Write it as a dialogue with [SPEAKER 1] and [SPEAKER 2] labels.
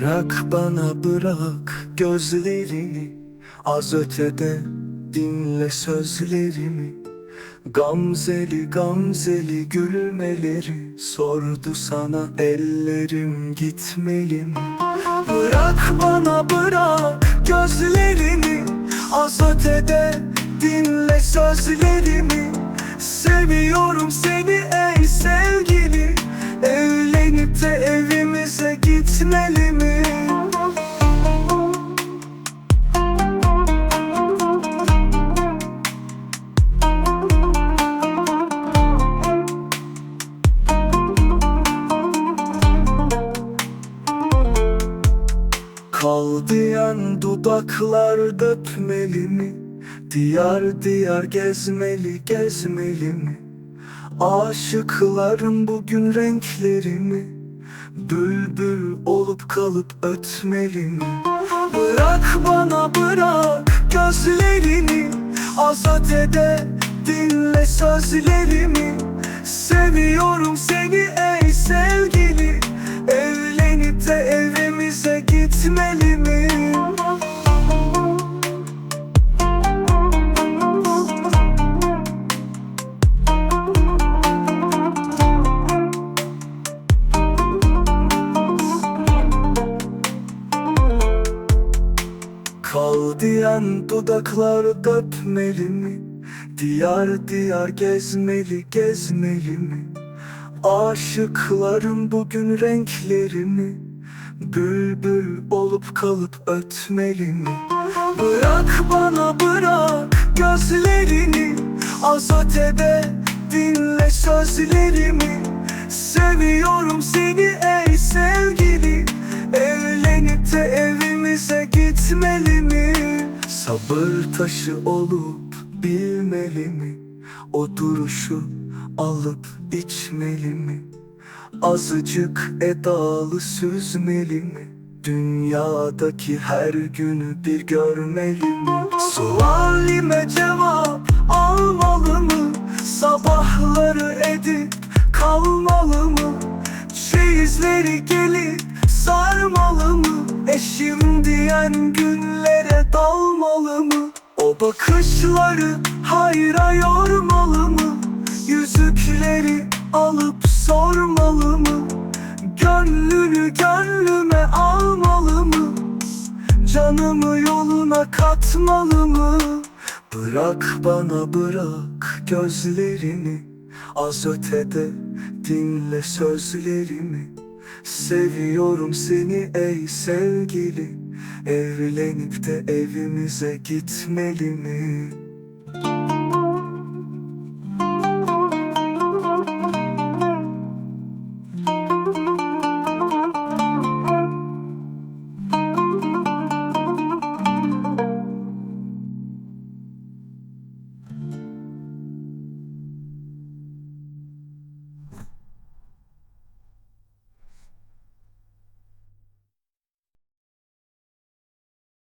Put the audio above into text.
[SPEAKER 1] Bırak bana bırak gözlerini Az ötede dinle sözlerimi. Gamzeli gamzeli gülmeleri Sordu sana ellerim gitmeli mi? Bırak bana bırak gözlerini Az ötede dinle sözlerimi. Seviyorum seni ey sevgili Evlenip Kal diyen dudaklar öpmeli mi? Diyar diyar gezmeli gezmeli mi? Aşıkların bugün renklerimi Bülbül olup kalıp ötmeli mi? Bırak bana bırak gözlerini Azat ede dinle sözlerimi Seviyorum Kal diyen dudaklar öpmeli mi? Diyar diyar gezmeli gezmeli mi? Aşıkların bugün renklerimi Bülbül olup kalıp ötmeli mi? Bırak bana bırak gözlerini Azat ede dinle sözlerimi Seviyorum seni ey sevgili Sabır taşı olup bilmeli mi? O duruşu alıp içmeli mi? Azıcık edalı süzmeli mi? Dünyadaki her günü bir görmeli mi? Sualime cevap almalı mı? Sabahları edip kalmalı mı? Çeyizleri gelip sarmalı mı? Eşim diyen günlere dalmalı mı? O bakışları hayra yormalı mı? Yüzükleri alıp sormalı mı? Gönlünü gönlüme almalı mı? Canımı yoluna katmalı mı? Bırak bana bırak gözlerini Az ötede dinle sözlerimi Seviyorum seni ey sevgili Evlenip de evimize gitmeli mi?